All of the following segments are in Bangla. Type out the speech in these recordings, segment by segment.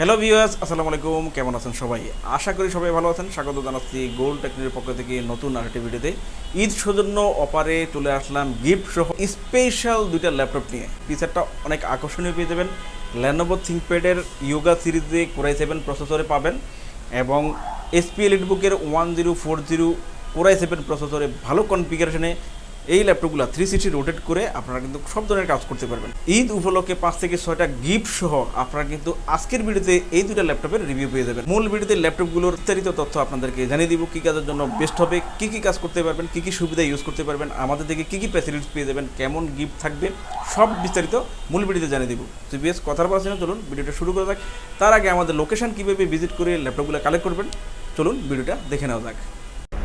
হ্যালো ভিউয়ার্স আসসালামু আলাইকুম, কেমন আছেন সবাই? আশা করি সবাই ভালো আছেন। স্বাগত জানাচ্ছি গোল টেকনিকের পক্ষ থেকে নতুন আরেকটি ভিডিওতে। ঈদ সৌজন্য অপারে চলে আসলাম গিফট সহ স্পেশাল দুইটা ল্যাপটপ নিয়ে। ফিচারটা অনেক আকর্ষণীয় পেয়ে যাবেন। ল্যানোভো থিঙ্কপ্যাডের ইয়োগা সিরিজে কোরাই সেভেন প্রসেসরে পাবেন এবং HP এলিটবুকের one zero four zero core i seven প্রসেসরে ভালো কনফিগারেশনে এই ল্যাপটপগুলো থ্রি সিক্সটি রোটেট করে আপনারা কিন্তু সব ধরনের কাজ করতে পারবেন। ঈদ উপলক্ষে পাঁচ থেকে ছয়টা গিফট সহ আপনারা কিন্তু আজকের ভিডিওতে এই দুটা ল্যাপটপের রিভিউ পেয়ে যাবেন। মূল ভিডিওতে ল্যাপটপগুলোর বিস্তারিত তথ্য আপনাদেরকে জানিয়ে দিব, কী কাজের জন্য বেস্ট হবে, কী কী কাজ করতে পারবেন, কী কী সুবিধা ইউজ করতে পারবেন, আমাদের থেকে কী কী ফ্যাসিলিটিস পেয়ে যাবেন, কেমন গিফট থাকবে, সব বিস্তারিত মূল ভিডিওতে জানিয়ে দিব। তো বেশ কথার জন্য চলুন ভিডিওটা শুরু করা যাক। তার আগে আমাদের লোকেশন কীভাবে ভিজিট করে ল্যাপটপগুলো কালেক্ট করবেন, চলুন ভিডিওটা দেখে নেওয়া যাক।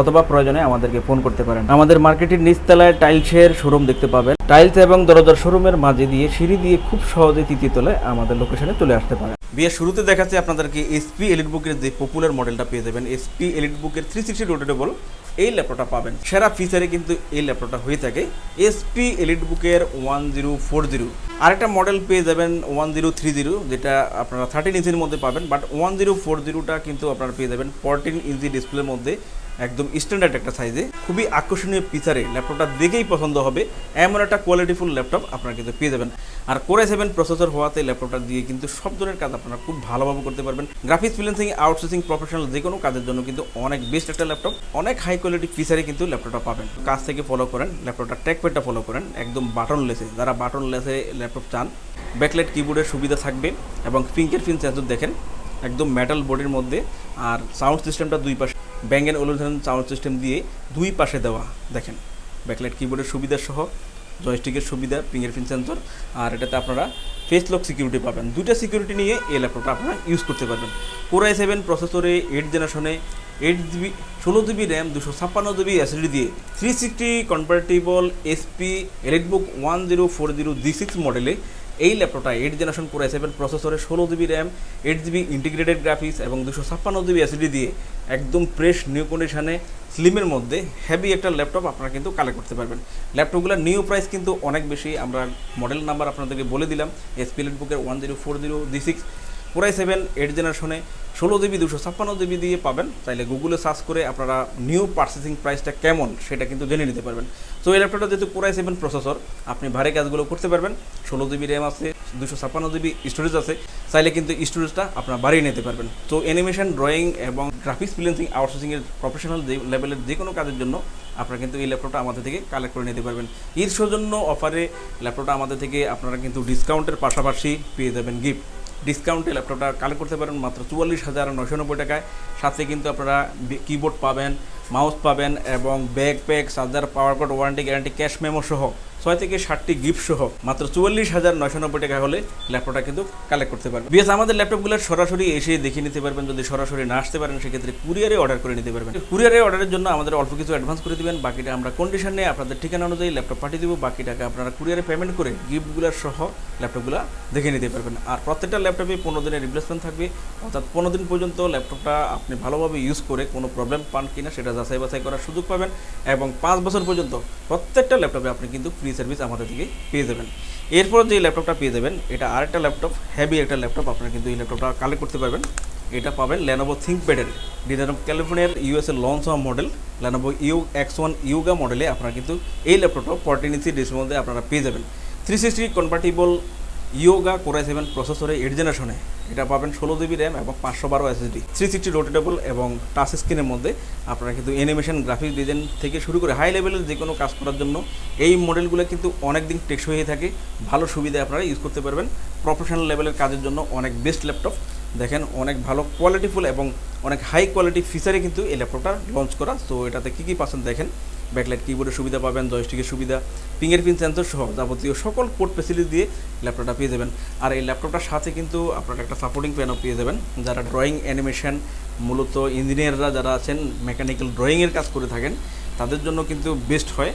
অথবা প্রয়োজনে আমাদেরকে ফোন করতে পারেন। আমাদের মার্কেটের নিচতলায় টাইলসের শোরুম দেখতে পাবেন। টাইলস এবং দরজার শোরুমের মাঝে দিয়ে সিঁড়ি দিয়ে খুব সহজে তৃতীয় তলায় আমাদের লোকেশনে চলে আসতে পারেন বিয়ের শুরুতে দেখাচ্ছে আপনাদেরকে এসপি এলিট বুকের যে পপুলার মডেলটা পেয়ে যাবেন। এসপি এলিট বুকের থ্রি সিক্সটি রোটেটেবল এই ল্যাপটপটা পাবেন। সেরা ফিচারে কিন্তু এই ল্যাপটপটা হয়ে থাকে। এসপি এলিট বুকের ওয়ান জিরো ফোর জিরো আরেকটা মডেল পেয়ে যাবেন ওয়ান জিরো থ্রি জিরো যেটা আপনারা থার্টিন ইঞ্চির মধ্যে পাবেন। বাট ওয়ান জিরো ফোর জিরোটা কিন্তু আপনারা পেয়ে যাবেন ফোরটিন ইঞ্চি ডিসপ্লের মধ্যে। একদম স্ট্যান্ডার্ড একটা সাইজে খুবই আকর্ষণীয় ফিচারে ল্যাপটপটা দেখেই পছন্দ হবে। এমন একটা কোয়ালিটিফুল ল্যাপটপ আপনারা কিন্তু পেয়ে যাবেন। আর কোরে সেভেন প্রসেসর হওয়াতে ল্যাপটপটা দিয়ে কিন্তু সব ধরনের কাজ আপনারা খুব ভালোভাবে করতে পারবেন। গ্রাফিক্স ফ্রিল্যান্সিং আউটসোর্সিং প্রফেশনাল যে কোনো কাজের জন্য কিন্তু অনেক বেস্ট একটা ল্যাপটপ অনেক হাই কোয়ালিটি ফিচারে কিন্তু ল্যাপটপটা পাবেন। কাজ থেকে ফলো করেন ল্যাপটপটা ট্র্যাকপ্যাডটা ফলো করেন, একদম বাটন লেসে যারা বাটন লেসে ল্যাপটপ চান ব্যাকলাইট কিবোর্ডের সুবিধা থাকবে এবং ফিঙ্গার ফিন সেন্সর দেখেন, একদম মেটাল বোর্ডের মধ্যে। আর সাউন্ড সিস্টেমটা দুই পাশে ব্যাঙ্গেন ওলুধন সাউন্ড সিস্টেম দিয়ে দুই পাশে দেওয়া। দেখেন ব্যাকলাইট কিবোর্ডের সুবিধা সহ জয়স্টিকের সুবিধা ফিঙ্গারপ্রিন্ট সেন্সর আর এটাতে আপনারা ফেস লক সিকিউরিটি পাবেন। দুইটা সিকিউরিটি নিয়ে এই ল্যাপটপটা আপনারা ইউজ করতে পারবেন। কোর আই সেভেন প্রসেসরে এইট জেনারেশনে এইট জিবি ষোলো জিবি র্যাম দুশো ছাপ্পান্ন জিবি এসএসডি দিয়ে three sixty convertible HP EliteBook one zero four zero G six মডেলে এই ল্যাপটপটা এইট জেনারেশন পুরো সেভেন প্রসেসরে ষোলো GB RAM eight GB integrated graphics এবং দুশো ছাপ্পান্ন জিবি এসিডি দিয়ে একদম ফ্রেশ নিউ কন্ডিশনে স্লিমের মধ্যে হেভি একটা ল্যাপটপ আপনারা কিন্তু কালেক্ট করতে পারবেন। ল্যাপটপগুলোর নিউ প্রাইস কিন্তু অনেক বেশি। আমরা মডেল নাম্বার আপনাদেরকে বলে দিলাম এসপি বুকের one zero four zero G six core i seven eight জেনারেশনে ষোলো জিবি দুশো ছাপ্পান্ন জিবি দিয়ে পাবেন। চাইলে গুগলে সার্চ করে আপনারা নিউ পার্চেসিং প্রাইসটা কেমন সেটা কিন্তু জেনে নিতে পারবেন। তো এই ল্যাপটপটা যেহেতু পুরাই সেভেন প্রসেসর আপনি ভারী কাজগুলো করতে পারবেন। ষোলো জিবি র্যাম আছে, দুশো ছাপ্পান্ন জিবি স্টোরেজ আছে। চাইলে কিন্তু স্টোরেজটা আপনারা বাড়িয়ে নিতে পারবেন। তো অ্যানিমেশন ড্রয়িং এবং গ্রাফিক্স ফ্রিলেন্সিং আউটসোর্সিংয়ের প্রফেশনাল যে লেভেলের যে কোনো কাজের জন্য আপনারা কিন্তু এই ল্যাপটপটা আমাদের থেকে কালেক্ট করে নিতে পারবেন। ঈদ সৌজন্য অফারে ল্যাপটপটা আমাদের থেকে আপনারা কিন্তু ডিসকাউন্টের পাশাপাশি পেয়ে যাবেন গিফট ডিসকাউন্টে ল্যাপটপটা কালেক্ট করতে পারেন মাত্র চুয়াল্লিশ হাজার নশো নব্বই টাকায়। সাথে কিন্তু আপনারা কিবোর্ড পাবেন মাউস পাবেন এবং bag pack charger power cord warranty guarantee cash memo সহ ছয় থেকে ষাটটি গিফট সহ মাত্র চুয়াল্লিশ হাজার নয়শো নব্বই টাকা হলে ল্যাপটপটা কিন্তু কালেক্ট করতে পারবেন। বিএস আমাদের ল্যাপটপগুলো সরাসরি এসে দেখে নিতে পারবেন। যদি সরাসরি না আসতে পারেন, সেক্ষেত্রে কুরিয়ারে অর্ডার করে নিতে পারবেন। কুরিয়ারে অর্ডারের জন্য আমাদের অল্প কিছু অ্যাডভান্স করে দিবেন। বাকিটা আমরা কন্ডিশন নিয়ে আপনাদের ঠিকানা অনুযায়ী ল্যাপটপ পাঠিয়ে দেবো। বাকি টাকা আপনারা কুরিয়ারে পেমেন্ট করে গিফটগুলো সহ ল্যাপটপগুলো দেখে নিতে পারবেন। আর প্রত্যেকটা ল্যাপটপে পনেরো দিনের রিপ্লেসমেন্ট থাকবে। অর্থাৎ পনেরো দিন পর্যন্ত ল্যাপটপটা আপনি ভালোভাবে ইউজ করে কোনো প্রবলেম পান কিনা, সেটা যাচাই বাছাই করার সুযোগ পাবেন। এবং পাঁচ বছর পর্যন্ত প্রত্যেকটা ল্যাপটপে আপনি কিন্তু ফ্রি সার্ভিস আমাদের থেকে পেয়ে যাবেন। এরপর যে ল্যাপটপটা পেয়ে যাবেন, এটা আরেকটা ল্যাপটপ হ্যাভি একটা ল্যাপটপ আপনারা কিন্তু এই ল্যাপটপটা কালেক্ট করতে পারবেন। এটা পাবেন ল্যানোভো থিঙ্কপ্যাডের ডিজাইন অফ ক্যালিফোর্নিয়ার ইউএসএ লঞ্চ হওয়া model Lenovo U X one Yoga মডেলে আপনারা কিন্তু এই ল্যাপটপটা ফর্টিন ইঞ্চি ডিসপ্লে আপনারা পেয়ে যাবেন। Three sixty convertible Yoga core i seven প্রসেসরে এইট জেনারেশনে এটা পাবেন ষোলো জিবি র্যাম এবং পাঁচশো বারো এসএসডি। থ্রি সিক্সটি রোটেটেবল এবং টাচ স্ক্রিনের মধ্যে আপনারা কিন্তু অ্যানিমেশন, গ্রাফিক্স ডিজাইন থেকে শুরু করে হাই লেভেলের যে কোনো কাজ করার জন্য এই মডেলগুলো কিন্তু অনেক দিন টেকসই হয়ে থাকে। ভালো সুবিধা আপনারা ইউজ করতে পারবেন। প্রফেশনাল লেভেলের কাজের জন্য অনেক বেস্ট ল্যাপটপ দেখেন অনেক ভালো কোয়ালিটিফুল এবং অনেক হাই কোয়ালিটি ফিচারে কিন্তু এই ল্যাপটপটা লঞ্চ করা। তো এটাতে কী কী পাচ্ছেন দেখেন। ব্যাকলাইট কিবোর্ডের সুবিধা পাবেন জয়স্টিকের সুবিধা ফিঙ্গারপ্রিন্ট সেন্সর সহ যাবতীয় সকল পোর্ট ফেসিলিটি দিয়ে ল্যাপটপটা পেয়ে যাবেন। আর এই ল্যাপটপটার সাথে কিন্তু আপনারা একটা সাপোর্টিং প্যানও পেয়ে যাবেন, যারা ড্রয়িং অ্যানিমেশন মূলত ইঞ্জিনিয়াররা যারা আছেন মেকানিক্যাল ড্রয়িংয়ের কাজ করে থাকেন, তাদের জন্য কিন্তু বেস্ট হয়।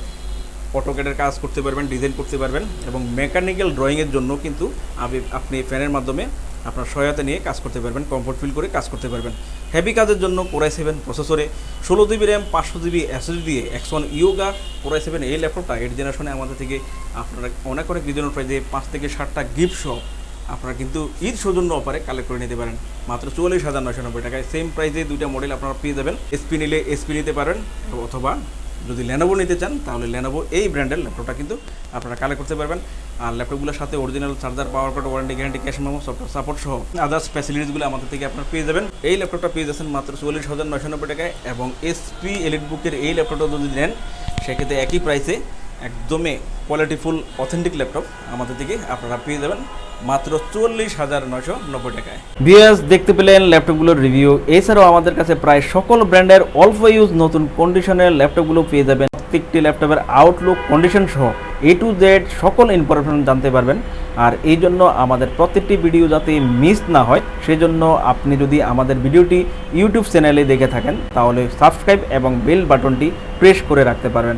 অটোক্যাডের কাজ করতে পারবেন ডিজাইন করতে পারবেন এবং মেকানিক্যাল ড্রয়িংয়ের জন্য কিন্তু আপনি ফ্যানের মাধ্যমে আপনার সহায়তা নিয়ে কাজ করতে পারবেন কমফোর্ট ফিল করে কাজ করতে পারবেন। হেভি কাজের জন্য কোরাই সেভেন প্রসেসরে ষোলো জিবি র্যাম পাঁচশো জিবি এসএসডি দিয়ে এক্সন ইয়োগা কোরাই সেভেন এই ল্যাপটপটা এইট জেনারেশনে আমাদের থেকে আপনারা অনেক অনেক রিজনেবল প্রাইজে পাঁচ থেকে ষাটটা গিফট সহ আপনারা কিন্তু ঈদ সৌজন্য অফারে কালেক্ট করে নিতে পারেন। মাত্র চুয়াল্লিশ হাজার নয়শো নব্বই টাকায় সেম প্রাইসে দুইটা মডেল আপনারা পেয়ে যাবেন। এসপি নিলে এসপি নিতে পারেন, অথবা যদি ল্যানোভো নিতে চান, তাহলে ল্যানোভো এই ব্র্যান্ডের ল্যাপটপটা কিন্তু আপনারা কালেক্ট করতে পারবেন। আর ল্যাপটপগুলোর সাথে original charger power card warranty guarantee cash memo software support সহ আদার্স ফ্যাসিলিটিসগুলো আমাদের থেকে আপনারা পেয়ে যাবেন। এই ল্যাপটপটা পেয়ে যাচ্ছেন মাত্র চুয়াল্লিশ হাজার নয়শো নব্বই টাকায় এবং এসপি এলিট বুকের এই ল্যাপটপটা যদি নেন, সেক্ষেত্রে একই প্রাইসে একদমই কোয়ালিটিফুল অথেন্টিক ল্যাপটপ আমাদের থেকে আপনারা পেয়ে যাবেন মাত্র চল্লিশ হাজার নয়শো নব্বই টাকায়। বিএস দেখতে পেলেন ল্যাপটপগুলোর রিভিউ এছাড়াও আমাদের কাছে প্রায় সকল ব্র্যান্ডের অল্প ইউজ নতুন কন্ডিশনের ল্যাপটপগুলো পেয়ে যাবেন। প্রত্যেকটি ল্যাপটপের আউটলুক কন্ডিশন সহ এ টু জেড সকল ইনফরমেশন জানতে পারবেন। আর এই জন্য আমাদের প্রত্যেকটি ভিডিও যাতে মিস না হয়, সেজন্য আপনি যদি আমাদের ভিডিওটি ইউটিউব চ্যানেলে দেখে থাকেন, তাহলে সাবস্ক্রাইব এবং বেল বাটনটি প্রেস করে রাখতে পারবেন।